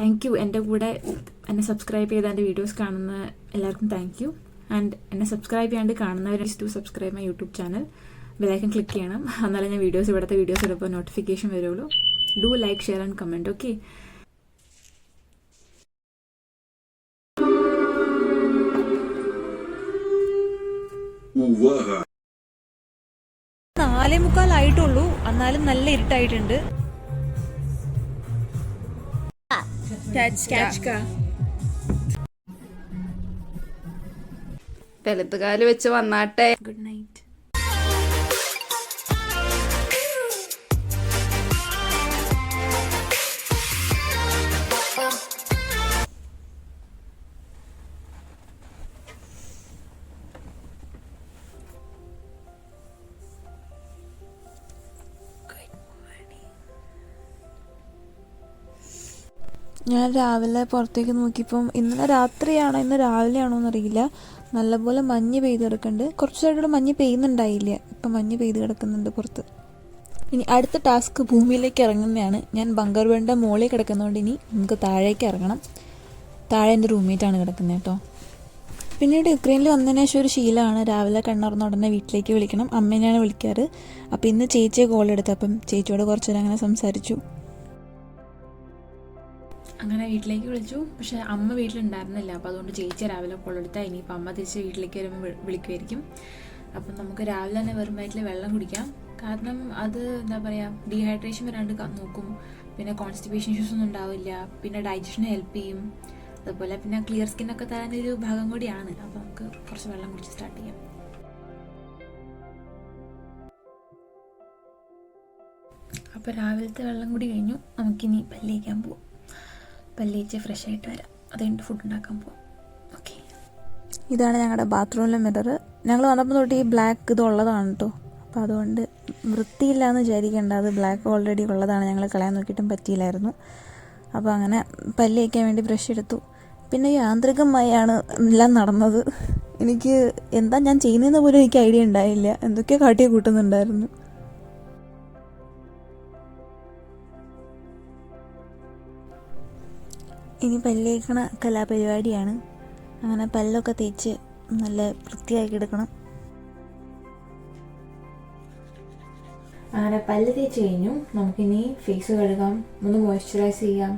Thank you. എന്റെ കൂടെ എന്നെ സബ്സ്ക്രൈബ് ചെയ്ത് എന്റെ വീഡിയോസ് കാണുന്ന എല്ലാവർക്കും താങ്ക് യു. ആൻഡ് എന്നെ സബ്സ്ക്രൈബ് ചെയ്യാണ്ട് കാണുന്നവർ to subscribe my YouTube channel bell icon click ചെയ്യണം. എന്നാലേ ഞാൻ വീഡിയോസ് ഇവിടുത്തെ വീഡിയോസ് ഇടുമ്പോൾ നോട്ടിഫിക്കേഷൻ വരുള്ളൂ. Do like share and comment okay. നാലേ മുക്കാലായിട്ടുള്ളൂ എന്നാലും നല്ല ഇരുട്ടായിട്ടുണ്ട്. വെളുത്തുകാൽ വെച്ച് വന്നാട്ടെ. ഗുഡ് നൈറ്റ് ഞാൻ രാവിലെ പുറത്തേക്ക് നോക്കിയപ്പം ഇന്നലെ രാത്രിയാണോ ഇന്ന് രാവിലെയാണോ എന്നറിയില്ല. നല്ലപോലെ മഞ്ഞ് പെയ്ത് കിടക്കുന്നുണ്ട്. കുറച്ച് നേരം മഞ്ഞ് പെയ്യുന്നുണ്ടായില്ല. ഇപ്പം മഞ്ഞ് പെയ്ത് കിടക്കുന്നുണ്ട് പുറത്ത്. ഇനി അടുത്ത ടാസ്ക് ഭൂമിയിലേക്ക് ഇറങ്ങുന്നതാണ്. ഞാൻ ബങ്കർ വേണ്ട മുകളിൽ കിടക്കുന്നതുകൊണ്ട് ഇനി നമുക്ക് താഴേക്ക് ഇറങ്ങണം. താഴെ എന്റെ റൂംമേറ്റാണ് കിടക്കുന്നത് കേട്ടോ. പിന്നീട് യുക്രൈനിൽ വന്നതിന് ശേഷം ഒരു ശീലമാണ്. രാവിലെ കണ്ണുറന്ന ഉടനെ വീട്ടിലേക്ക് വിളിക്കണം. അമ്മേനെയാണ് വിളിക്കാറ്. അപ്പോൾ ഇന്ന് ചേച്ചിയെ കോൾ എടുത്തു. അപ്പം ചേച്ചിയോട് കുറച്ചേരം അങ്ങനെ സംസാരിച്ചു. അങ്ങനെ വീട്ടിലേക്ക് വിളിച്ചു. പക്ഷെ അമ്മ വീട്ടിലുണ്ടായിരുന്നില്ല. അപ്പോൾ അതുകൊണ്ട് ചേച്ചി രാവിലെ കൊള്ളെടുത്താൽ ഇനിയിപ്പോൾ അമ്മ തിരിച്ച് വീട്ടിലേക്ക് വരുമ്പോൾ വിളിക്കുമായിരിക്കും അപ്പം നമുക്ക് രാവിലെ തന്നെ വെറും വയറ്റിൽ വെള്ളം കുടിക്കാം. കാരണം അത് എന്താ പറയുക ഡീഹൈഡ്രേഷൻ വരാണ്ട് നോക്കും. പിന്നെ കോൺസ്റ്റിപ്പേഷൻ ഇഷ്യൂസ് ഒന്നും ഉണ്ടാവില്ല. പിന്നെ ഡൈജഷന് ഹെൽപ്പ് ചെയ്യും. അതുപോലെ പിന്നെ ക്ലിയർ സ്കിന്നൊക്കെ തരാൻ ഒരു ഭാഗം കൂടിയാണ്. അപ്പോൾ നമുക്ക് കുറച്ച് വെള്ളം കുടിച്ച് സ്റ്റാർട്ട് ചെയ്യാം. അപ്പോൾ രാവിലത്തെ വെള്ളം കൂടി കഴിഞ്ഞു. നമുക്കിനി പല്ലിയിക്കാൻ പോവാം. പല്ലിയിച്ച് ഫ്രഷ് ആയിട്ട് വരാം. അത് കഴിഞ്ഞിട്ട് ഫുഡ് ഉണ്ടാക്കാൻ പോകും ഓക്കെ ഇതാണ് ഞങ്ങളുടെ ബാത്റൂമിലെ മിറർ ഞങ്ങൾ വന്നപ്പോൾ തൊട്ട് ഈ ബ്ലാക്ക് ഇത് ഉള്ളതാണ് കേട്ടോ അപ്പോൾ അതുകൊണ്ട് വൃത്തിയില്ല എന്ന് വിചാരിക്കേണ്ട. അത് ബ്ലാക്ക് ഓൾറെഡി ഉള്ളതാണ്. ഞങ്ങൾ കളയാൻ നോക്കിയിട്ടും പറ്റിയില്ലായിരുന്നു. അപ്പോൾ അങ്ങനെ പല്ല് വയ്ക്കാൻ വേണ്ടി ബ്രഷ് എടുത്തു. പിന്നെ യാന്ത്രികമായാണ് എല്ലാം നടന്നത്. എനിക്ക് എന്താ ഞാൻ ചെയ്യുന്നതെന്ന് പോലും എനിക്ക് ഐഡിയ ഉണ്ടായില്ല. എന്തൊക്കെയോ കാട്ടി കൂട്ടുന്നുണ്ടായിരുന്നു. ഇനി പല്ലേക്കണ കലാപരിപാടിയാണ്. അങ്ങനെ പല്ലൊക്കെ തേച്ച് നല്ല വൃത്തിയാക്കി എടുക്കണം. അങ്ങനെ പല്ല് തേച്ച് കഴിഞ്ഞു. നമുക്കിനി ഫേസ് കഴുകാം. ഒന്ന് മോയ്സ്ചറൈസ് ചെയ്യാം.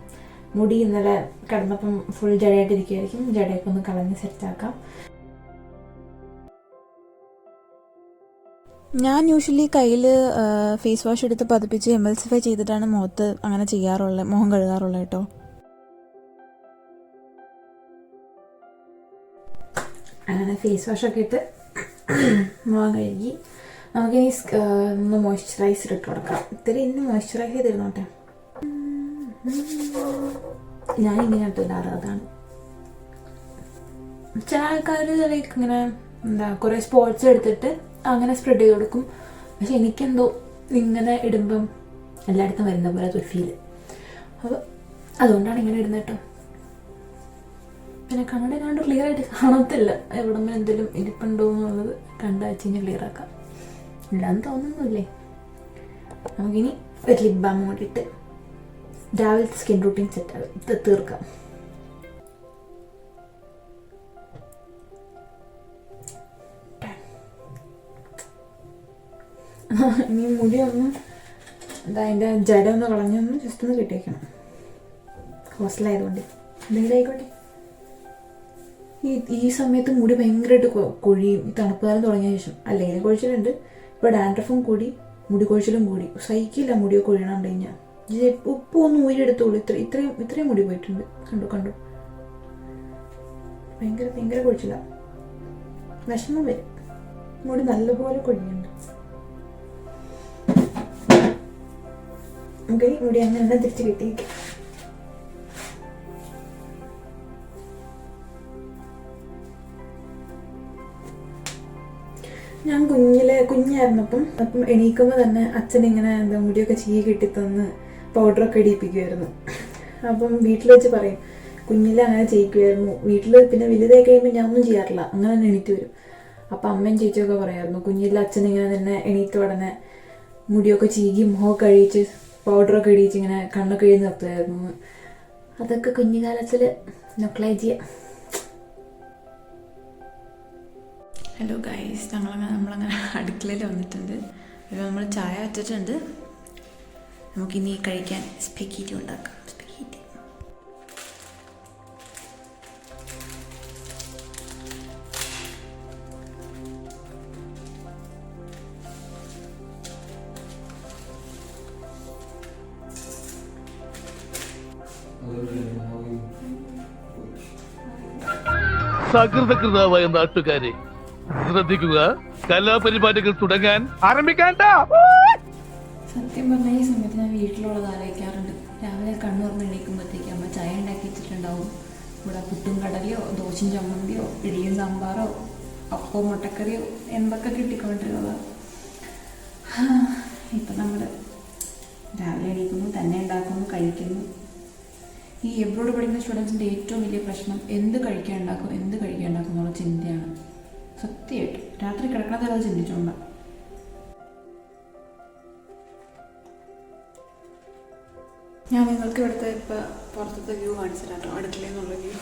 മുടി ഇന്നലെ കിടന്നപ്പം ഫുൾ ജടയായിട്ടിരിക്കുമായിരിക്കും ജടയൊക്കെ ഒന്ന് കളഞ്ഞ് സെറ്റാക്കാം ഞാൻ യൂഷ്വലി കയ്യിൽ ഫേസ് വാഷ് എടുത്ത് പതിപ്പിച്ച് എമൽസിഫൈ ചെയ്തിട്ടാണ് മുഖത്ത് അങ്ങനെ ചെയ്യാറുള്ളത് മുഖം കഴുകാറുള്ളത് കേട്ടോ. അങ്ങനെ ഫേസ് വാഷൊക്കെ ഇട്ട് മുഖം കഴുകി. നമുക്കിനി ഒന്ന് മോയ്സ്ചറൈസർ ഇട്ട് കൊടുക്കാം. ഇത്തിരി ഇന്ന് മോയ്സ്ചറൈസ് ചെയ്തിരുന്നോട്ടെ. ഞാൻ ഇങ്ങനെ ഇട്ടില്ലാതെ അതാണ്. ചില ആൾക്കാർ ലൈക്ക് ഇങ്ങനെ എന്താ കുറേ സ്പോർട്സ് എടുത്തിട്ട് അങ്ങനെ സ്പ്രെഡ് ചെയ്ത് കൊടുക്കും. പക്ഷെ എനിക്കെന്തോ ഇങ്ങനെ ഇടുമ്പം എല്ലായിടത്തും വരുന്ന പോലെ ഒരു ഫീൽ അപ്പോൾ അതുകൊണ്ടാണ് ഇങ്ങനെ ഇടുന്നത് കേട്ടോ പിന്നെ കണ്ണട കണ്ട് ക്ലിയർ ആയിട്ട് കാണത്തില്ല. എവിടെ എന്തെങ്കിലും ഇരിപ്പുണ്ടോ എന്നുള്ളത് കണ്ടു വെച്ച് കഴിഞ്ഞാൽ ക്ലിയർ ആക്കാം. ഇല്ലാന്ന് തോന്നുന്നില്ലേ? നമുക്കിനി ഒരു ലിപ് ബാം കൂടിയിട്ട് രാവിലത്തെ സ്കിൻ റൂട്ടീൻ സെറ്റ് തീർക്കാം. ഇനി മുടി ഒന്ന് അതിന്റെ ജഡ ഒന്ന് കളഞ്ഞൊന്ന് ജസ്റ്റ് ഒന്ന് കിട്ടിയേക്കണം. ഹോസ്റ്റലായതുകൊണ്ട്. എന്തെങ്കിലും ആയിക്കോട്ടെ. ഈ ഈ സമയത്ത് മുടി ഭയങ്കരമായിട്ട് കൊഴിയും ഈ തണുപ്പ് തുടങ്ങിയ ശേഷം അല്ലെങ്കിൽ കൊഴിച്ചിലുണ്ട്. ഇപ്പോൾ ഡാൻഡ്രഫും കൂടി മുടി കൊഴിച്ചിലും കൂടി. സഹിക്കില്ല മുടിയൊക്കെ കൊഴിയണം കഴിഞ്ഞാൽ ഉപ്പ് ഒന്ന് ഊരിയെടുത്തോളൂ. ഇത്ര ഇത്രയും ഇത്രയും മുടി പോയിട്ടുണ്ട്. കണ്ടു കണ്ടു. ഭയങ്കര ഭയങ്കര കൊഴിച്ചില്ല വിഷമം വരും. മുടി നല്ലപോലെ കൊഴിയുന്നുണ്ട്. ഓക്കെ മുടി അങ്ങനെ തിരിച്ച് കിട്ടിയേക്കാം. ഞാൻ കുഞ്ഞിലെ കുഞ്ഞായിരുന്നപ്പം അപ്പം എണീക്കുമ്പോൾ തന്നെ അച്ഛൻ ഇങ്ങനെ എന്താ മുടിയൊക്കെ ചീ കെട്ടിത്തന്ന് പൗഡറൊക്കെ ഇടിയിപ്പിക്കുമായിരുന്നു അപ്പം വീട്ടിൽ വെച്ച് പറയും കുഞ്ഞിലെ അങ്ങനെ ചെയ്യിക്കുമായിരുന്നു വീട്ടിൽ പിന്നെ വലുതായി കഴിയുമ്പോൾ ഞാൻ ഒന്നും ചെയ്യാറില്ല. അങ്ങനെ തന്നെ എണീറ്റ് വരും. അപ്പം അമ്മയും ചേച്ചിയൊക്കെ പറയായിരുന്നു കുഞ്ഞിലെ അച്ഛൻ ഇങ്ങനെ തന്നെ എണീറ്റ് ഉടനെ മുടിയൊക്കെ ചീകി മുഖമൊക്കെ കഴിച്ച് പൗഡറൊക്കെ ഇടിയിച്ച് ഇങ്ങനെ കണ്ണൊക്കെ എഴുതി നിർത്തുമായിരുന്നു അതൊക്കെ കുഞ്ഞുകാലത്തിൽ നൊക്ലേജിയ ഹലോ ഗൈസ് ഞങ്ങളങ്ങനെ നമ്മളങ്ങനെ അടുക്കളയിൽ വന്നിട്ടുണ്ട്. ഇപ്പോൾ നമ്മൾ ചായ വെച്ചിട്ടുണ്ട് നമുക്കിനി കഴിക്കാൻ സ്പെക്കീറ്റി ഉണ്ടാക്കാം. സകൃതകൃതാവായ നാട്ടുകാരെ ശ്രദ്ധിക്കുക. കലാപരിപാടികൾ തുടങ്ങാൻ ആരംഭിക്കാൻ സത്യം പറഞ്ഞാൽ ഈ സമയത്ത് ഞാൻ വീട്ടിലുള്ളത് ആലോചിക്കാറുണ്ട്. രാവിലെ കണ്ണൂർന്ന് എണീക്കുമ്പോഴത്തേക്ക് അമ്മ ചായ ഉണ്ടാക്കി വെച്ചിട്ടുണ്ടാവും. ഇവിടെ പുട്ടും കടലയോ ദോശയും ചമ്മന്തിയോ ഇടിയും സാമ്പാറോ അപ്പവും മുട്ടക്കറിയോ എന്തൊക്കെ കിട്ടിക്കൊണ്ടിരുന്നത്. ഇപ്പം നമ്മൾ രാവിലെ എണീക്കുന്നു തന്നെ ഉണ്ടാക്കുന്നു കഴിക്കുന്നു. ഈ എബ്രോഡ് പഠിക്കുന്ന സ്റ്റുഡൻസിന്റെ ഏറ്റവും വലിയ പ്രശ്നം എന്ത് കഴിക്കാൻ ഉണ്ടാക്കും എന്ത് കഴിക്കാൻ ഉണ്ടാക്കും എന്നുള്ള ചിന്തയാണ്. സത്യമായിട്ടും. രാത്രി കിടക്കണത് അത് ചിന്തിച്ചോണ്ട. ഞാൻ നിങ്ങൾക്ക് ഇവിടുത്തെ ഇപ്പോൾ പുറത്തത്തെ വ്യൂ കാണിച്ചു തരാം കേട്ടോ വ്യൂ.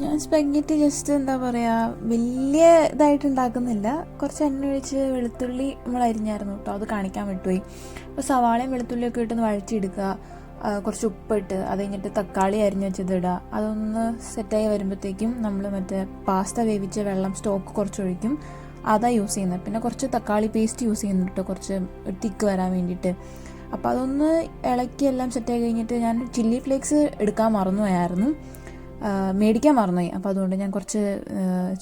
ഞാൻ സ്പെഗറ്റി ജസ്റ്റ് എന്താ പറയുക വലിയ ഇതായിട്ട് ഉണ്ടാക്കുന്നില്ല കുറച്ച് എണ്ണ ഒഴിച്ച് വെളുത്തുള്ളി നമ്മൾ അരിഞ്ഞായിരുന്നു കേട്ടോ അത് കാണിക്കാൻ വിട്ടുപോയി. അപ്പോൾ സവാളയും വെളുത്തുള്ളിയൊക്കെ ഇട്ടൊന്ന് വഴറ്റിയെടുക്കുക. ആ, കുറച്ച് ഉപ്പിട്ട് അത് കഴിഞ്ഞിട്ട് തക്കാളി അരിഞ്ഞ് വെച്ചത് ഇടുക അതൊന്ന് സെറ്റായി വരുമ്പോഴത്തേക്കും നമ്മൾ മറ്റേ പാസ്ത വേവിച്ച വെള്ളം സ്റ്റോക്ക് കുറച്ച് ഒഴിക്കും അതാണ് യൂസ് ചെയ്യുന്നത്. പിന്നെ കുറച്ച് തക്കാളി പേസ്റ്റ് യൂസ് ചെയ്യുന്നുണ്ട് കുറച്ച് തിക്ക് വരാൻ വേണ്ടിയിട്ട്. അപ്പോൾ അതൊന്ന് ഇളക്കി എല്ലാം സെറ്റായി കഴിഞ്ഞിട്ട് ഞാൻ ചില്ലി ഫ്ലേക്സ് എടുക്കാൻ മറന്നുപോയായിരുന്നു. മേടിക്കാൻ മറന്നുപോയി. അപ്പോൾ അതുകൊണ്ട് ഞാൻ കുറച്ച്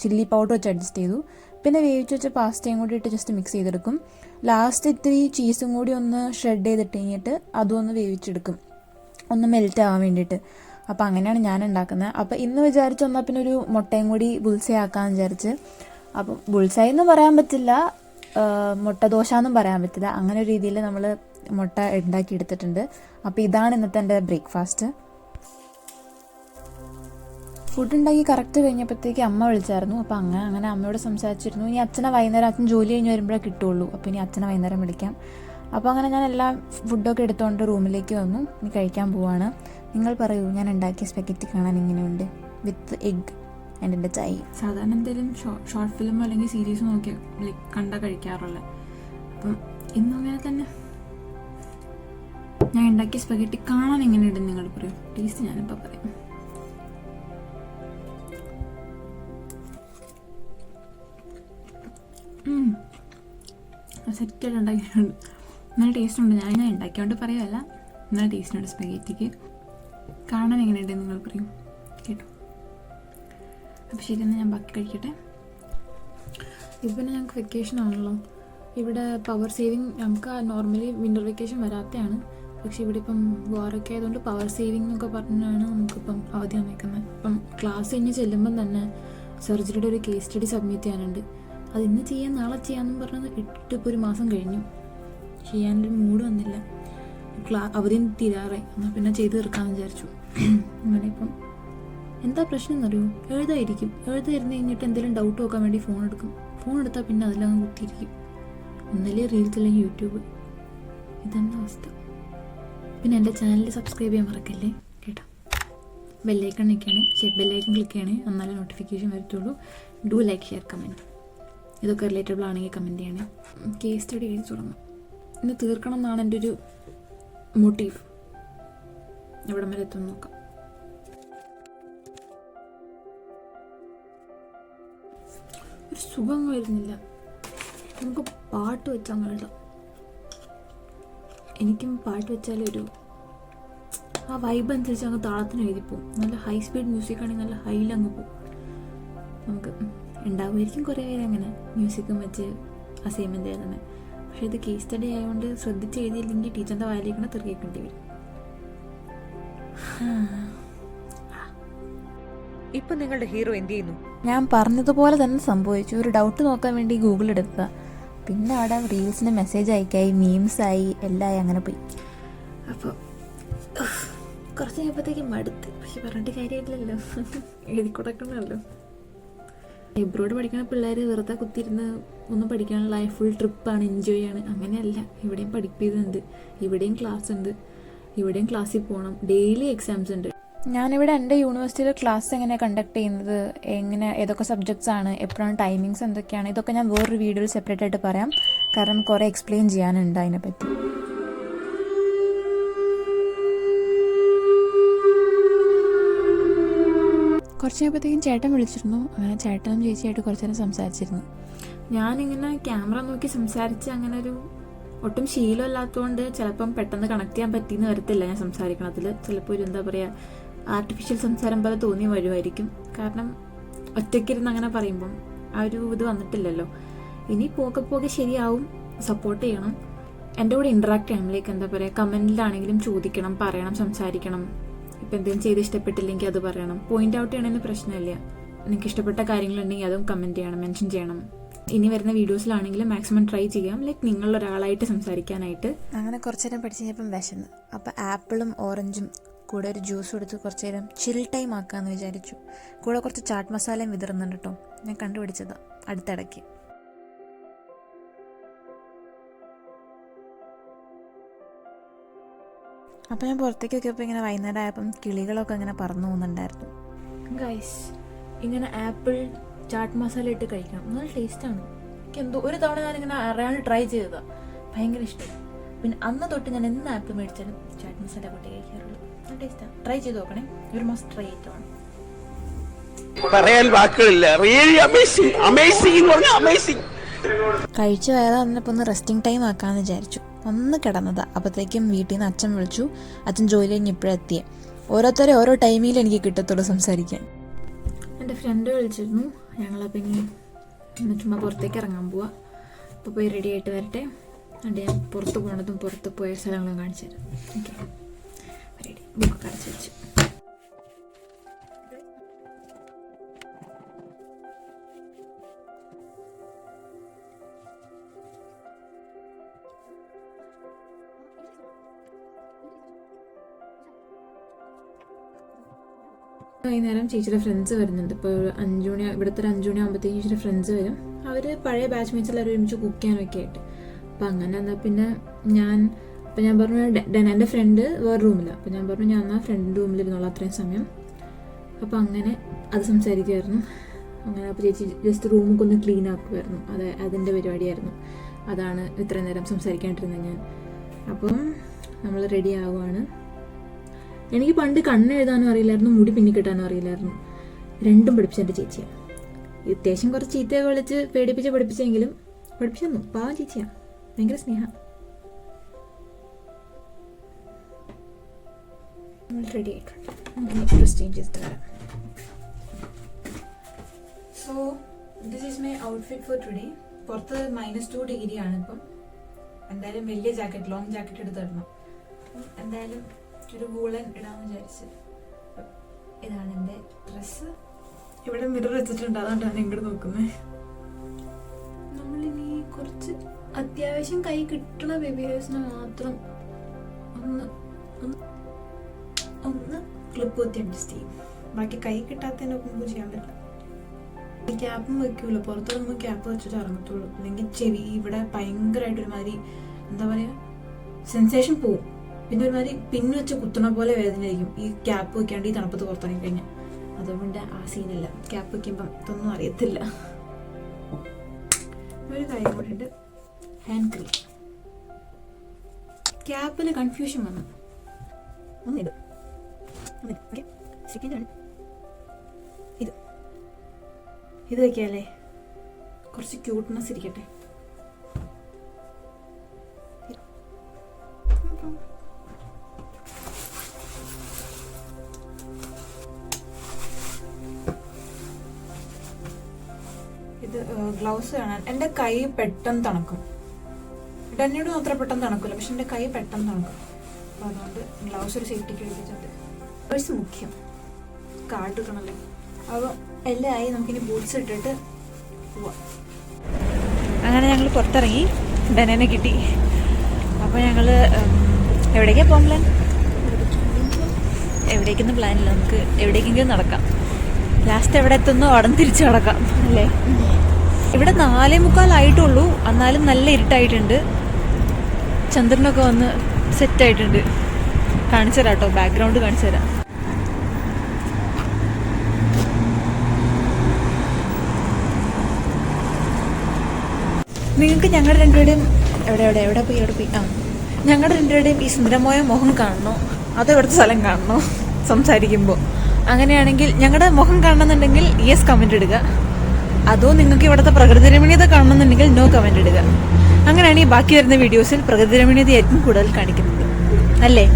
ചില്ലി പൗഡർ വെച്ച് അഡ്ജസ്റ്റ് ചെയ്തു. പിന്നെ വേവിച്ച് വെച്ച പാസ്റ്റയും കൂടി ഇട്ട് ജസ്റ്റ് മിക്സ് ചെയ്തെടുക്കും. ലാസ്റ്റ് ഇത്തിരി ചീസും കൂടി ഒന്ന് ഷ്രെഡ് ചെയ്തിട്ട് കഴിഞ്ഞിട്ട് അതും ഒന്ന് വേവിച്ചെടുക്കും. ഒന്ന് മെൽറ്റ് ആവാൻ വേണ്ടിയിട്ട്. അപ്പോൾ അങ്ങനെയാണ് ഞാൻ ഉണ്ടാക്കുന്നത്. അപ്പോൾ ഇന്ന് വിചാരിച്ച് വന്നാൽ പിന്നെ ഒരു മുട്ടയും കൂടി ബുൾസൈ ആക്കാമെന്ന് വിചാരിച്ച്. അപ്പം ബുൾസൈ എന്ന് പറയാൻ പറ്റില്ല. മുട്ട ദോശ എന്നും പറയാൻ പറ്റില്ല. അങ്ങനെ ഒരു രീതിയിൽ നമ്മൾ മുട്ട ഉണ്ടാക്കി എടുത്തിട്ടുണ്ട്. അപ്പോൾ ഇതാണ് ഇന്നത്തെ എന്റെ ബ്രേക്ക്ഫാസ്റ്റ് ഫുഡ് ഉണ്ടാക്കി കറക്റ്റ് കഴിഞ്ഞപ്പോഴത്തേക്ക് അമ്മ വിളിച്ചായിരുന്നു. അപ്പോൾ അങ്ങനെ അങ്ങനെ അമ്മയോട് സംസാരിച്ചിരുന്നു. ഇനി അച്ഛനെ വൈകുന്നേരം അച്ഛൻ ജോലി കഴിഞ്ഞ് വരുമ്പോഴേ കിട്ടുള്ളൂ. അപ്പോൾ ഇനി അച്ഛനെ വൈകുന്നേരം വിളിക്കാം. അപ്പോൾ അങ്ങനെ ഞാൻ എല്ലാ ഫുഡൊക്കെ എടുത്തുകൊണ്ട് റൂമിലേക്ക് വന്നു. ഇനി കഴിക്കാൻ പോവാണ്. നിങ്ങൾ പറയൂ ഞാൻ ഉണ്ടാക്കിയ സ്പെക്കറ്റി കാണാൻ ഇങ്ങനെയുണ്ട് വിത്ത് എഗ് ആൻഡ് എന്റെ ചായ സാധാരണ എന്തെങ്കിലും ഷോർട്ട് ഫിലിമോ അല്ലെങ്കിൽ സീരീസ് നോക്കി ലൈക്ക് കണ്ട കഴിക്കാറുള്ളത് അപ്പം ഇന്നും അങ്ങനെ തന്നെ. ഞാൻ ഉണ്ടാക്കിയ സ്പെഗറ്റി കാണാൻ എങ്ങനെയുണ്ട് നിങ്ങൾ പറയൂ. ടേസ്റ്റ് ഞാനിപ്പോൾ പറയും. സെറ്റായിട്ട് ഉണ്ടാക്കിയിട്ടുണ്ട് നല്ല ടേസ്റ്റ് ഉണ്ട്. ഞാൻ ഞാൻ ഉണ്ടാക്കിയോണ്ട് പറയുമല്ല നല്ല ടേസ്റ്റ് ഉണ്ട് സ്പെഗറ്റിക്ക് കാണാൻ എങ്ങനെയുണ്ടെന്ന് നിങ്ങൾ പറയും. കേട്ടോ. അപ്പോൾ ശരി എന്നാൽ ഞാൻ ബാക്കി കഴിക്കട്ടെ. ഇപ്പം ഞങ്ങൾക്ക് വെക്കേഷൻ ആണല്ലോ. ഇവിടെ പവർ സേവിങ് നമുക്ക് നോർമലി വിന്റർ വെക്കേഷൻ വരാത്തതാണ് പക്ഷെ ഇവിടെ ഇപ്പം വാറൊക്കെ ആയതുകൊണ്ട് പവർ സേവിങ് എന്നൊക്കെ പറഞ്ഞാണ് നമുക്കിപ്പം അവധി വന്നേക്കുന്നത് ഇപ്പം ക്ലാസ് കഴിഞ്ഞ് ചെല്ലുമ്പം തന്നെ സർജറിയുടെ ഒരു കേസ് സ്റ്റഡി സബ്മിറ്റ് ചെയ്യാനുണ്ട്. അത് ഇന്ന് ചെയ്യാൻ നാളെ ചെയ്യാമെന്നും പറഞ്ഞത് ഇട്ടിപ്പോൾ ഒരു മാസം കഴിഞ്ഞു. ചെയ്യാനൊരു മൂഡ് വന്നില്ല. ക്ലാ അവധി തീരാറായി. എന്നാൽ പിന്നെ ചെയ്ത് തീർക്കാമെന്ന് വിചാരിച്ചു. അങ്ങനെ ഇപ്പം എന്താ പ്രശ്നം എന്നറിയോ എഴുതായിരിക്കും. എഴുതായിരുന്നു കഴിഞ്ഞിട്ട് എന്തെങ്കിലും ഡൗട്ട് നോക്കാൻ വേണ്ടി ഫോൺ എടുക്കും. ഫോൺ എടുത്താൽ പിന്നെ അതിലങ്ങ് കുത്തിയിരിക്കും. ഒന്നല്ലേ റീൽസ് അല്ലെങ്കിൽ യൂട്യൂബ്? ഇതാണ് അവസ്ഥ? പിന്നെ എന്റെ ചാനൽ സബ്സ്ക്രൈബ് ചെയ്യാൻ മറക്കല്ലേ? കേട്ടോ. ബെല്ലൈക്കൺ നിൽക്കുകയാണ്. ബെല്ലൈക്കൺ ക്ലിക്ക് ചെയ്യണേ. എന്നാലേ നോട്ടിഫിക്കേഷൻ വരത്തുള്ളൂ. ഡു ലൈക്ക് ഷെയർ കമന്റ് ഇതൊക്കെ റിലേറ്റബിൾ ആണെങ്കിൽ കമന്റ് ചെയ്യണേ. കേസ് സ്റ്റഡി എഴുതി തുടങ്ങും. ഇന്ന് തീർക്കണം എന്നാണ് എന്റെ ഒരു മോട്ടീവ് എവിടം വരെ എത്തും നോക്കാം. ഒരു സുഖം വരുന്നില്ല. നമുക്ക് പാട്ട് വെച്ചാൽ എഴുതാം എനിക്കും പാട്ട് വെച്ചാലൊരു ആ വൈബ് അനുസരിച്ച് അങ്ങ് താളത്തിന് എഴുതി പോകും നല്ല ഹൈ സ്പീഡ് മ്യൂസിക് ആണെങ്കിൽ നല്ല ഹൈയിൽ അങ്ങ് പോകും നമുക്ക് ഉണ്ടാവുമായിരിക്കും കുറേ പേര് അങ്ങനെ. മ്യൂസിക്കും വെച്ച് അസൈൻമെന്റ് എഴുതുന്നത് പക്ഷേ ഇത് കേസ് സ്റ്റഡി ആയതുകൊണ്ട് ശ്രദ്ധിച്ച് എഴുതിയില്ലെങ്കിൽ ടീച്ചറിന്റെ വായിലേക്കാണ് തെറിയേക്കേണ്ടി വരും. ഇപ്പൊ നിങ്ങളുടെ ഹീറോ എന്ത് ചെയ്യുന്നു? ഞാൻ പറഞ്ഞതുപോലെ തന്നെ സംഭവിച്ചു. ഒരു ഡൗട്ട് നോക്കാൻ വേണ്ടി ഗൂഗിൾ എടുക്കുക. പിന്നെ അവിടെ റീൽസിന് മെസ്സേജ് അയക്കായി മീംസ് ആയി എല്ലായി അങ്ങനെ പോയി. അപ്പോൾ കുറച്ച് കഴിയുമ്പോഴത്തേക്ക് മടുത്ത്. പക്ഷെ പറഞ്ഞിട്ട് കാര്യമില്ലല്ലോ. എഴുതി കൊടുക്കണമല്ലോ എബ്രോഡ് പഠിക്കുന്ന പിള്ളേർ വെറുതെ കുത്തിയിരുന്ന് ഒന്നും പഠിക്കാനുള്ള ഫുൾ ട്രിപ്പാണ് എൻജോയ് ആണ് അങ്ങനെയല്ല. ഇവിടെയും പഠിപ്പിക്കുന്നുണ്ട്. ഇവിടെയും ക്ലാസ് ഉണ്ട്. ഇവിടെയും ക്ലാസ്സിൽ പോകണം ഡെയിലി എക്സാംസ് ഉണ്ട്. ഞാനിവിടെ എന്റെ യൂണിവേഴ്സിറ്റിയിലെ ക്ലാസ് എങ്ങനെയാണ് കണ്ടക്ട് ചെയ്യുന്നത്? എങ്ങനെ ഏതൊക്കെ സബ്ജക്ട്സ് ആണ്? എപ്പോഴാണ് ടൈമിങ്സ് എന്തൊക്കെയാണ്? ഇതൊക്കെ ഞാൻ വേറൊരു വീഡിയോയിൽ സെപ്പറേറ്റ് ആയിട്ട് പറയാം. കാരണം കുറേ എക്സ്പ്ലെയിൻ ചെയ്യാനുണ്ട് അതിനെപ്പറ്റി. കുറച്ച് കഴിയുമ്പോഴത്തേക്കും ചേട്ടൻ വിളിച്ചിരുന്നു. അങ്ങനെ ചേട്ടനും ചേച്ചിയായിട്ട് കുറച്ച് നേരം സംസാരിച്ചിരുന്നു. ഞാനിങ്ങനെ ക്യാമറ നോക്കി സംസാരിച്ച് അങ്ങനെ ഒരു ഒട്ടും ശീലമില്ലാത്തതുകൊണ്ട് ചിലപ്പം പെട്ടെന്ന് കണക്ട് ചെയ്യാൻ പറ്റിയെന്ന് വരത്തില്ല ഞാൻ സംസാരിക്കണത്തിൽ ചിലപ്പോൾ ഒരു എന്താ പറയുക ആർട്ടിഫിഷ്യൽ സംസാരം പോലെ തോന്നി വരുമായിരിക്കും കാരണം ഒറ്റയ്ക്കിരുന്ന് അങ്ങനെ പറയുമ്പം ആ ഒരു ഇത് വന്നിട്ടില്ലല്ലോ. ഇനി പോകെ പോകെ ശരിയാവും. സപ്പോർട്ട് ചെയ്യണം. എന്റെ കൂടെ ഇൻട്രാക്ട് ചെയ്യണം ലൈക്ക് എന്താ പറയുക കമന്റിലാണെങ്കിലും ചോദിക്കണം പറയണം സംസാരിക്കണം. ഇപ്പം എന്തെങ്കിലും ചെയ്ത് ഇഷ്ടപ്പെട്ടില്ലെങ്കിൽ അത് പറയണം. പോയിന്റ് ഔട്ട് ചെയ്യണമെന്ന് പ്രശ്നമില്ല. നിങ്ങൾക്ക് ഇഷ്ടപ്പെട്ട കാര്യങ്ങളുണ്ടെങ്കിൽ അതും കമന്റ് ചെയ്യണം മെൻഷൻ ചെയ്യണം. ഇനി വരുന്ന വീഡിയോസിലാണെങ്കിലും മാക്സിമം ട്രൈ ചെയ്യാം. ലൈക്ക് നിങ്ങൾ ഒരാളായിട്ട് സംസാരിക്കാനായിട്ട്. അങ്ങനെ കുറച്ച് നേരം പഠിച്ചു കഴിഞ്ഞപ്പം വിശന്ന്. അപ്പം ആപ്പിളും ഓറഞ്ചും കൂടെ ഒരു ജ്യൂസ് എടുത്ത് കുറച്ച് നേരം ചിൽ ടൈം ആക്കാമെന്ന് വിചാരിച്ചു. കൂടെ കുറച്ച് ചാട്ട് മസാലയും വിതറുന്നുണ്ട് കേട്ടോ ഞാൻ കണ്ടുപിടിച്ചതാണ് അടുത്തിടയ്ക്ക്. അപ്പോൾ ഞാൻ പുറത്തേക്കൊക്കെ ഇപ്പോൾ ഇങ്ങനെ വൈകുന്നേരം ആയപ്പം കിളികളൊക്കെ ഇങ്ങനെ പറന്നു പോകുന്നുണ്ടായിരുന്നു. ഗൈസ് ഇങ്ങനെ ആപ്പിൾ ചാട്ട് മസാല ഇട്ട് കഴിക്കണം. നല്ല ടേസ്റ്റാണ് എനിക്ക് എന്തോ ഒരു തവണ ഞാൻ ഇങ്ങനെ അറിയാണ്ട് ട്രൈ ചെയ്തതാ. ഭയങ്കര ഇഷ്ടം. പിന്നെ അന്ന് തൊട്ട് ഞാൻ എന്ത് ആപ്പിൾ മേടിച്ചാലും ചാട്ട് മസാല കൂട്ടി കഴിക്കാറുള്ളൂ. നല്ല ടേസ്റ്റാണ് ട്രൈ ചെയ്ത് നോക്കണേ. ഒരു മസ്റ്റ് ട്രൈ ആയിട്ടാണ് പറയാൻ വാക്കുകളില്ല. റിയലി അമേസിംഗ് അമേസിംഗ് കഴിച്ചു വയറാ വന്നപ്പോൾ ഒന്ന് റെസ്റ്റിംഗ് ടൈം ആക്കാന്ന് വിചാരിച്ചു. ഒന്ന് കിടന്നത്. അപ്പോഴത്തേക്കും വീട്ടിൽ നിന്ന് അച്ഛൻ വിളിച്ചു. അച്ഛൻ ജോലി കഴിഞ്ഞ് ഇപ്പോഴെത്തിയേ ഓരോരുത്തരെ ഓരോ ടൈമിൽ എനിക്ക് കിട്ടത്തുള്ളൂ സംസാരിക്കാൻ. എന്റെ ഫ്രണ്ട് വിളിച്ചിരുന്നു. ഞങ്ങളപ്പോൾ ഇനി ഒന്ന് ചുമ്മാ പുറത്തേക്ക് ഇറങ്ങാൻ പോവാ. അപ്പോൾ പോയി റെഡി ആയിട്ട് വരട്ടെ. അതുകൊണ്ട് ഞാൻ പുറത്ത് പോണതും പുറത്ത് പോയ സ്ഥലങ്ങളും കാണിച്ചു തരാം. ഓക്കെ റെഡി ബുക്ക് കാണിച്ചു വെച്ചു. വൈകുന്നേരം ചേച്ചിയുടെ ഫ്രണ്ട്സ് വരുന്നുണ്ട്. ഇപ്പോൾ ഒരു അഞ്ചുമണി ഇവിടുത്തെ ഒരു അഞ്ചുമണി ആകുമ്പോഴത്തേക്കും ചേച്ചിയുടെ ഫ്രണ്ട്സ് വരും. അവർ പഴയ ബാച്ച് മേറ്റ്സ് എല്ലാവരും ഒരുമിച്ച് കുക്ക് ചെയ്യാനൊക്കെ ആയിട്ട്. അപ്പം അങ്ങനെ എന്നാൽ പിന്നെ ഞാൻ അപ്പം ഞാൻ പറഞ്ഞു എന്റെ ഫ്രണ്ട് വേറെ റൂമിലാണ് അപ്പം ഞാൻ പറഞ്ഞു ഞാൻ എന്നാൽ ഫ്രണ്ട് റൂമിൽ ഇരുന്നോളാം അത്രയും സമയം. അപ്പം അങ്ങനെ അത് സംസാരിക്കുമായിരുന്നു അങ്ങനെ അപ്പോൾ ചേച്ചി ജസ്റ്റ് റൂമൊക്കെ ഒന്ന് ക്ലീൻ ആക്കുമായിരുന്നു അത് അതിന്റെ പരിപാടിയായിരുന്നു. അതാണ് ഇത്രയും നേരം സംസാരിക്കാണ്ടിരുന്നത് ഞാൻ. അപ്പം നമ്മൾ റെഡി ആവുകയാണ് എനിക്ക് പണ്ട് കണ്ണ് എഴുതാനും അറിയില്ലായിരുന്നു മുടി പിന്നി കിട്ടാനും അറിയില്ലായിരുന്നു. രണ്ടും പഠിപ്പിച്ച എന്റെ ചേച്ചിയാണ് അത്യാവശ്യം കുറച്ച് ചീത്തയൊക്കെ വിളിച്ച് പേടിപ്പിച്ച് പഠിപ്പിച്ചെങ്കിലും പഠിപ്പിച്ചു തന്നു പാവം ചേച്ചിയാണ് ഭയങ്കര സ്നേഹ. റെഡി ആയിട്ടുണ്ട്. So this is my outfit for today പുറത്ത് മൈനസ് ടു ഡിഗ്രി ആണ് ഇപ്പം. എന്തായാലും വലിയ ജാക്കറ്റ് ലോങ് ജാക്കറ്റ് എടുത്തിടണം. എന്തായാലും ഒരു വൂളൻ ഇടാമെന്ന് വിചാരിച്ച്. ഇതാണ് എന്റെ ഡ്രസ് ഇവിടെ മിറർ വെച്ചിട്ടുണ്ട്. അതുകൊണ്ടാണ് ഇങ്ങോട്ട് നോക്കുന്നത് നമ്മളിനി കുറച്ച് അത്യാവശ്യം കൈ കിട്ടുന്ന ബേബി ഹെയർസിന് മാത്രം ഒന്ന് ഒന്ന് ക്ലിപ്പ് കുത്തി അഡ്ജസ്റ്റ് ചെയ്യും. ബാക്കി കൈ കിട്ടാത്തതിനെ ഒന്നും ചെയ്യാൻ പറ്റില്ല. ഈ ക്യാപ്പും വെക്കൂല. പുറത്ത് നമ്മൾ ക്യാപ്പ് വെച്ചിട്ട് ഇറങ്ങത്തുള്ളൂ. അല്ലെങ്കിൽ ചെവി ഇവിടെ ഭയങ്കരമായിട്ട് ഒരുമാതിരി എന്താ പറയുക സെൻസേഷൻ പോവും. പിന്നെ ഒരുമാതിരി പിന്ന് വെച്ച് കുത്തണ പോലെ വേദനയായിരിക്കും. ഈ ക്യാപ്പ് വെക്കാണ്ട് ഈ തണുപ്പത്ത് പുറത്തിറങ്ങി കഴിഞ്ഞാൽ അതുകൊണ്ട് ആ സീനല്ല ക്യാപ്പ് വെക്കുമ്പം ഇതൊന്നും അറിയത്തില്ല. ഒരു കാര്യം കൂടെ ഉണ്ട്. ഹാൻഡ് ക്രീം ക്യാപ്പിൽ കൺഫ്യൂഷൻ വന്നു. ഇത്. ഇത് വെക്കാല്ലേ? കുറച്ച് ക്യൂട്ട്നെസ് ഇരിക്കട്ടെ. ഇത് ഗ്ലൗസ് കാണാൻ. എന്റെ കൈ പെട്ടെന്ന് തണുക്കും. ഡന്നിയുടെ മാത്രം പെട്ടെന്ന് തണുക്കില്ല പക്ഷെ എന്റെ കൈ പെട്ടെന്ന് തണുക്കും. അപ്പോൾ അതുകൊണ്ട് ഗ്ലൗസ് ഒരു സേഫ്റ്റിക്ക് എടുത്തിട്ടുണ്ട് പേഴ്സ് മുഖ്യം. കാർഡ് എടുക്കണമല്ലോ അപ്പോൾ എല്ലാം ആയി നമുക്കിനി ബൂട്ട്സ് ഇട്ടിട്ട് പോവാം. അങ്ങനെ ഞങ്ങൾ പുറത്തിറങ്ങി. ഡനനെ കിട്ടി. അപ്പോൾ ഞങ്ങൾ എവിടേക്കാണ് പോകാൻ പ്ലാൻ എവിടേക്കൊന്നും പ്ലാനില്ല നമുക്ക് എവിടേക്കെങ്കിലും നടക്കാം. ലാസ്റ്റ് എവിടെ എത്തുന്നു? അവിടെ തിരിച്ചു കിടക്കാം അല്ലേ? ഇവിടെ നാലേ മുക്കാലായിട്ടുള്ളൂ. എന്നാലും നല്ല ഇരുട്ടായിട്ടുണ്ട്. ചന്ദ്രനൊക്കെ വന്ന് സെറ്റായിട്ടുണ്ട് കാണിച്ചു തരാം കേട്ടോ ബാക്ക്ഗ്രൗണ്ട് കാണിച്ചു തരാം. നിങ്ങൾക്ക് ഞങ്ങളുടെ രണ്ടുപേരുടെയും എവിടെ എവിടെ എവിടെ പോയി എവിടെ പോയി? ആ ഞങ്ങളുടെ രണ്ടുപേരുടെയും ഈ സുന്ദരമായ മുഖം കാണണോ? അതോ ഇവിടുത്തെ സ്ഥലം കാണണോ? സംസാരിക്കുമ്പോൾ അങ്ങനെയാണെങ്കിൽ ഞങ്ങളുടെ മുഖം കാണണമെന്നുണ്ടെങ്കിൽ യെസ് കമന്റ് ഇടുക. അതോ നിങ്ങൾക്ക് ഇവിടുത്തെ പ്രകൃതി രമണീയത കാണണമെന്നുണ്ടെങ്കിൽ നോ കമന്റ് ഇടുക. അങ്ങനെയാണ് ഈ ബാക്കി വരുന്ന വീഡിയോസിൽ പ്രകൃതി രമണീയതയായിരിക്കും കൂടുതൽ കാണിക്കുന്നത്. അല്ലേ?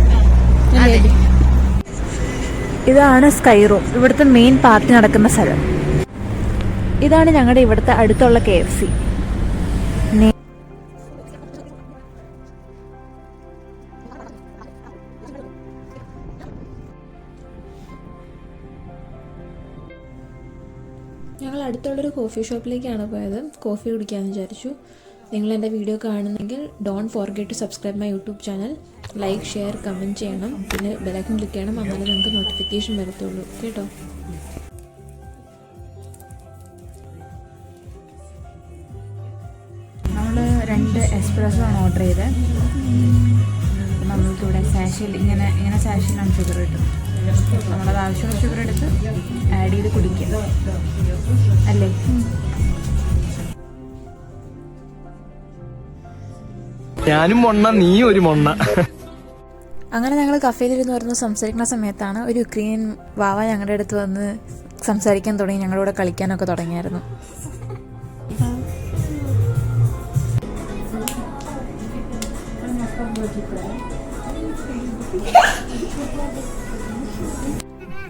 ഇതാണ് സ്കൈ റൂം ഇവിടുത്തെ മെയിൻ പാർട്ടി നടക്കുന്ന സ്ഥലം. ഇതാണ് ഞങ്ങളുടെ ഇവിടുത്തെ അടുത്തുള്ള കെ എഫ് സി അടുത്തുള്ളൊരു കോഫി ഷോപ്പിലേക്കാണ് പോയത്. കോഫി കുടിക്കാമെന്ന് വിചാരിച്ചു. നിങ്ങൾ എന്റെ വീഡിയോ കാണുന്നെങ്കിൽ don't forget to subscribe my YouTube channel like share comment ചെയ്യണം. പിന്നെ ബെലൈക്കൺ ക്ലിക്ക് ചെയ്യണം. എന്നാലേ നിങ്ങൾക്ക് നോട്ടിഫിക്കേഷൻ വരത്തുള്ളൂ. കേട്ടോ? നമ്മൾ രണ്ട് എക്സ്പ്രസ്സോ ആണ് ഓർഡർ ചെയ്തത് നമ്മൾക്കിവിടെ സാഷിൽ ഇങ്ങനെ ഇങ്ങനെ സാഷിലാണ് ഷുഗർ കിട്ടും നമ്മളത് ആവശ്യമുള്ള ഷുഗർ എടുത്ത് ആഡ് ചെയ്ത് കുടിക്കുക. അല്ലേ? ഞാനും മൊണ്ണ നീ ഒരു മൊണ്ണ. അങ്ങനെ ഞങ്ങൾ കഫേയിലിരുന്ന് വരുന്ന സംസാരിക്കുന്ന സമയത്താണ് ഒരു യുക്രൈൻ വാവ ഞങ്ങളുടെ അടുത്ത് വന്ന് സംസാരിക്കാൻ തുടങ്ങി. ഞങ്ങളോട് കൂടെ കളിക്കാനൊക്കെ തുടങ്ങിയായിരുന്നു.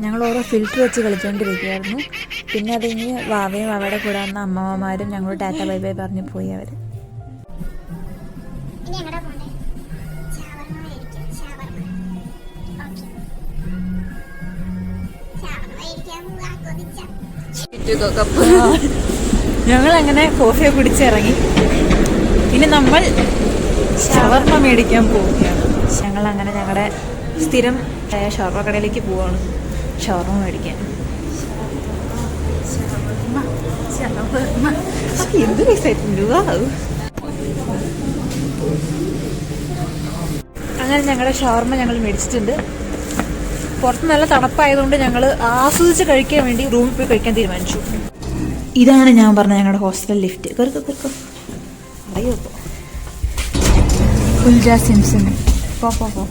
ഞങ്ങൾ ഓരോ ഫിൽറ്റർ വെച്ച് കളിച്ചുകൊണ്ടിരിക്കുകയായിരുന്നു പിന്നെ അത് കഴിഞ്ഞ് വാവയും അവിടെ കൂടെ വന്ന അമ്മമാരും ഞങ്ങൾ ടാറ്റ ബൈ ബൈ പറഞ്ഞു പോയി അവർ ഞങ്ങൾ അങ്ങനെ കോഫി കുടിച്ചിറങ്ങി. ഇനി നമ്മൾ ഷവർമ്മ മേടിക്കാൻ പോവുകയാണ്. ഞങ്ങൾ അങ്ങനെ ഞങ്ങളുടെ സ്ഥിരം ഷവർമ്മ കടയിലേക്ക് പോവാണ്. ഷവർമ്മ മേടിക്കാൻ. എന്ത് എക്സൈറ്റ്മെന്റ് അങ്ങനെ ഞങ്ങളുടെ ഷവർമ ഞങ്ങൾ മേടിച്ചിട്ടുണ്ട്. പുറത്ത് നല്ല തണുപ്പായതുകൊണ്ട് ഞങ്ങൾ ആസ്വദിച്ച് കഴിക്കാൻ വേണ്ടി റൂമിൽ പോയി കഴിക്കാൻ തീരുമാനിച്ചു. ഇതാണ് ഞാൻ പറഞ്ഞ ഞങ്ങളുടെ ഹോസ്റ്റൽ ലിഫ്റ്റ്. കയറിക്കോ കയറിക്കോ അയ്യോ ഫുൽജ സിംസൺ. പോ പോ പോ.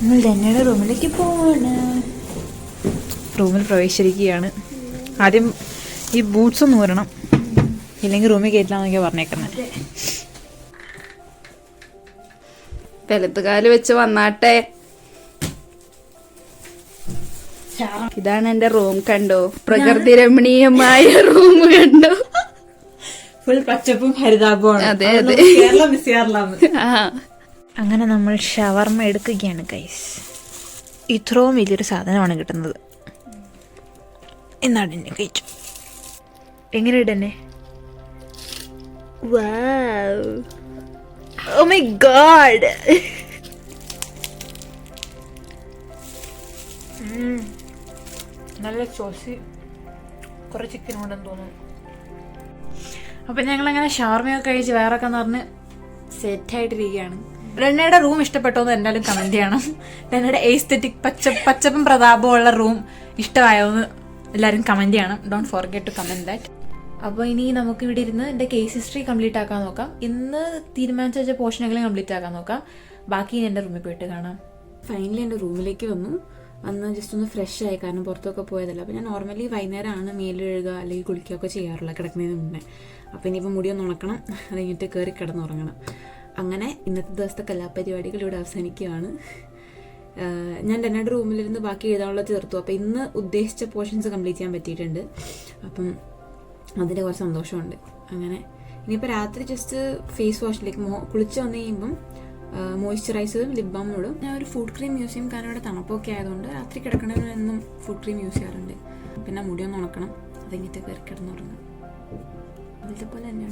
നമ്മൾ ഡെന്നയുടെ റൂമിലേക്ക് പോവാണ്. റൂമിൽ പ്രവേശിച്ചിരിക്കുകയാണ്. ആദ്യം ഈ ബൂട്ട്സ് ഒന്ന് ഊരണം. ഇല്ലെങ്കിൽ റൂമിൽ കയറ്റില്ലാന്നൊക്കെ പറഞ്ഞേക്കുന്നത്. പെലത്തുകാൽ വെച്ച് വന്നാട്ടെ. ഇതാണ് എന്റെ റൂം കണ്ടോ? പ്രകൃതി രമണീയമായ റൂം കണ്ടോ? ഫുൾ പച്ചപ്പും ഹരിതാപമാണ് അതെ, അതെ. അങ്ങനെ നമ്മൾ ഷവർമ്മ എടുക്കുകയാണ് ഗൈസ് ഇത്രയും വലിയൊരു സാധനമാണ് കിട്ടുന്നത്. എന്നാണ് എന്നെ കഴിച്ചു എങ്ങനെയുണ്ട് എന്നെ ഓ മൈ ഗാഡ് നല്ല ചോസി കുറേ ചിക്കൻ ഉണ്ടെന്ന് തോന്നുന്നു. അപ്പം ഞങ്ങളങ്ങനെ ഷവർമയൊക്കെ കഴിച്ച് വേറൊക്കെ എന്ന് പറഞ്ഞ് സെറ്റായിട്ടിരിക്കുകയാണ് രണ്ണയുടെ റൂം ഇഷ്ടപ്പെട്ടോ എന്ന് എന്തായാലും കമന്റ് ചെയ്യണം. രണ്ണയുടെ എയ്സ്തെറ്റിക് പച്ച പച്ചപ്പും പ്രതാപവും ഉള്ള റൂം ഇഷ്ടമായോ എന്ന് എല്ലാവരും കമന്റ് ചെയ്യണം. Don't forget to comment that അപ്പോൾ ഇനി നമുക്ക് ഇവിടെ ഇരുന്ന് എന്റെ കേസ് ഹിസ്റ്ററി കംപ്ലീറ്റ് ആക്കാൻ നോക്കാം. ഇന്ന് തീരുമാനിച്ച വെച്ച പോർഷനെങ്കിലും കംപ്ലീറ്റ് ആക്കാൻ നോക്കാം. ബാക്കി ഇനി എന്റെ റൂമിൽ പോയിട്ട് കാണാം. ഫൈനലി എന്റെ റൂമിലേക്ക് വന്നു. വന്ന് ജസ്റ്റ് ഒന്ന് ഫ്രഷ് ആയി കാരണം പുറത്തൊക്കെ പോയതല്ല. അപ്പോൾ ഞാൻ നോർമലി വൈകുന്നേരമാണ് മേലെഴുക അല്ലെങ്കിൽ അല്ലെങ്കിൽ കുളിക്കുകയൊക്കെ ചെയ്യാറുള്ളത് കിടക്കുന്നതിന് മുന്നേ. അപ്പോൾ ഇനിയിപ്പോൾ മുടിയൊന്ന് ഉണക്കണം. അത് കഴിഞ്ഞിട്ട് കയറി കിടന്നുറങ്ങണം. അങ്ങനെ ഇന്നത്തെ ദിവസത്തെ കലാപരിപാടികൾ ഇവിടെ അവസാനിക്കുകയാണ്. ഞാൻ ഡെന്നയുടെ റൂമിലിരുന്ന് ബാക്കി എഴുതാനുള്ള തീർത്തു. അപ്പോൾ ഇന്ന് ഉദ്ദേശിച്ച പോർഷൻസ് കംപ്ലീറ്റ് ചെയ്യാൻ പറ്റിയിട്ടുണ്ട്. അപ്പം അതിന്റെ കുറച്ച് സന്തോഷമുണ്ട്. അങ്ങനെ ഇനിയിപ്പോൾ രാത്രി ജസ്റ്റ് ഫേസ് വാഷിലേക്ക് മോ കുളിച്ച് വന്നു കഴിയുമ്പം മോയ്സ്ചറൈസറും ലിപ് ബാമും ഇടും. ഞാൻ ഒരു ഫുഡ് ക്രീം യൂസ് ചെയ്യും കാരണം ഇവിടെ തണുപ്പൊക്കെ ആയതുകൊണ്ട് രാത്രി കിടക്കണമെന്നും ഫുഡ് ക്രീം യൂസ് ചെയ്യാറുണ്ട്. പിന്നെ മുടി ഒന്ന് ഉണക്കണം. അത് കഴിഞ്ഞിട്ട് കയറി കിടന്നുറങ്ങും. അതിന്റെ പോലെ തന്നെ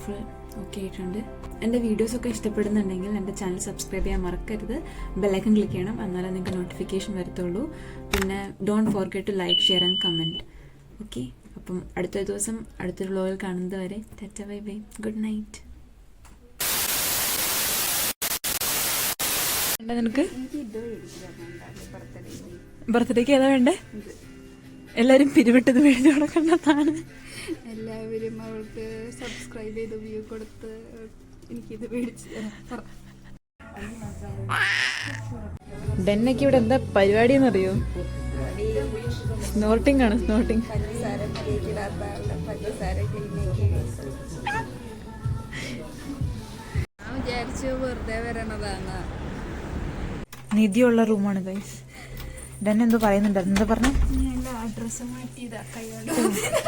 ഇടുന്നത്. ഒക്കെ ആയിട്ടുണ്ട്. എന്റെ വീഡിയോസൊക്കെ ഇഷ്ടപ്പെടുന്നുണ്ടെങ്കിൽ എന്റെ ചാനൽ സബ്സ്ക്രൈബ് ചെയ്യാൻ മറക്കരുത്. ബെല്ലൈക്കൺ ക്ലിക്ക് ചെയ്യണം. എന്നാലേ നിങ്ങൾക്ക് നോട്ടിഫിക്കേഷൻ വരത്തുള്ളൂ. പിന്നെ don't forget to like share and comment okay അപ്പം അടുത്ത ദിവസം അടുത്തൊരു വ്ലോഗിൽ കാണുന്നത് വരെ tata bye bye good night നിനക്ക്? ബർത്ത്ഡേക്ക് ഏതാ വേണ്ടേ? എല്ലാരും പിരിവിട്ടത് മേടിച്ചു കൊടുക്കേണ്ടതാണ് എല്ലാവരും അവൾക്ക് സബ്സ്ക്രൈബ് ചെയ്ത് വ്യൂ കൊടുത്ത് എനിക്കിത് മേടിച്ചു ഡെന്നയ്ക്ക് ഇവിടെ എന്താ പരിപാടി എന്നറിയോ സ്നോർട്ടിംഗ് ആണ് സ്നോർട്ടിംഗ് വിചാരിച്ചു വെറുതെ വരണതാണ്. നിധിയുള്ള റൂമാണ് ഗൈസ് ഡെൻ എന്തോ പറയുന്നുണ്ട്. എന്താ പറഞ്ഞു?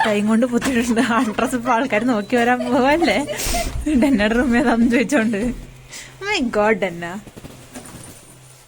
കൈ കൊണ്ട്. പൊത്തിട്ടുണ്ട് ആ ഡ്രസ് ഇപ്പൊ ആൾക്കാർ നോക്കി വരാൻ പോവല്ലേ? ഡെന്നയുടെ റൂമേതാന്ന് ചോദിച്ചോണ്ട്. My god Denna.